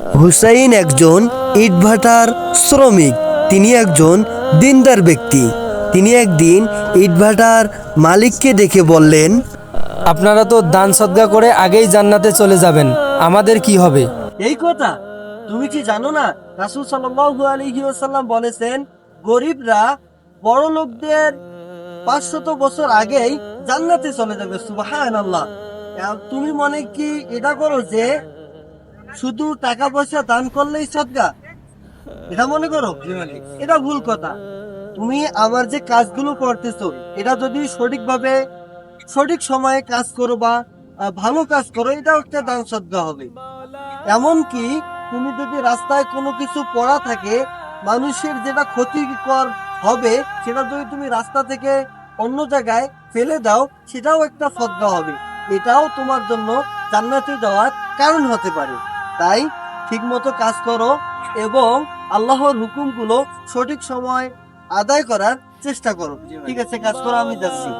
হুসাইন একজন ইটভাটার শ্রমিক। তিনি একজন দিনদার ব্যক্তি। তিনি একদিন ইটভাটার মালিককে ডেকে বললেন আপনারা তো দান সদ্গা করে আগেই জান্নাতে চলে যাবেন আমাদের কি হবে? এই কথা? তুমি কি জানো না রাসুল সাল্লাল্লাহু আলাইহি ওয়াসাল্লাম বলেছেন গরিবরা বড় লোকদের পাঁচশত বছর আগেই জান্নাতে চলে যাবে সুবহানাল্লাহ। তুমি মনে কি এটা করো যে শুধু টাকা পয়সা দান করলেই সদকা এটা মনে করো এটা ভুল কথা। তুমি আমার যে কাজগুলো করতেছো, এটা যদি সঠিকভাবে, সঠিক সময়ে কাজ করো বা ভালো কাজ করো, এটাও একটা দান সদ্গা হবে। এমনকি তুমি যদি রাস্তায় কোনো কিছু পড়া থাকে, মানুষের যেটা ক্ষতিকর হবে, সেটা যদি তুমি রাস্তা থেকে অন্য জায়গায় ফেলে দাও, সেটাও একটা সদ্গা হবে। এটাও তোমার জন্য জান্নাতে যাওয়ার কারণ হতে পারে। তাই ঠিকমতো কাজ করো এবং আল্লাহর হুকুমগুলো সঠিক সময় আদায় করার চেষ্টা করো। ঠিক আছে, কাজ করো, আমি যাচ্ছি।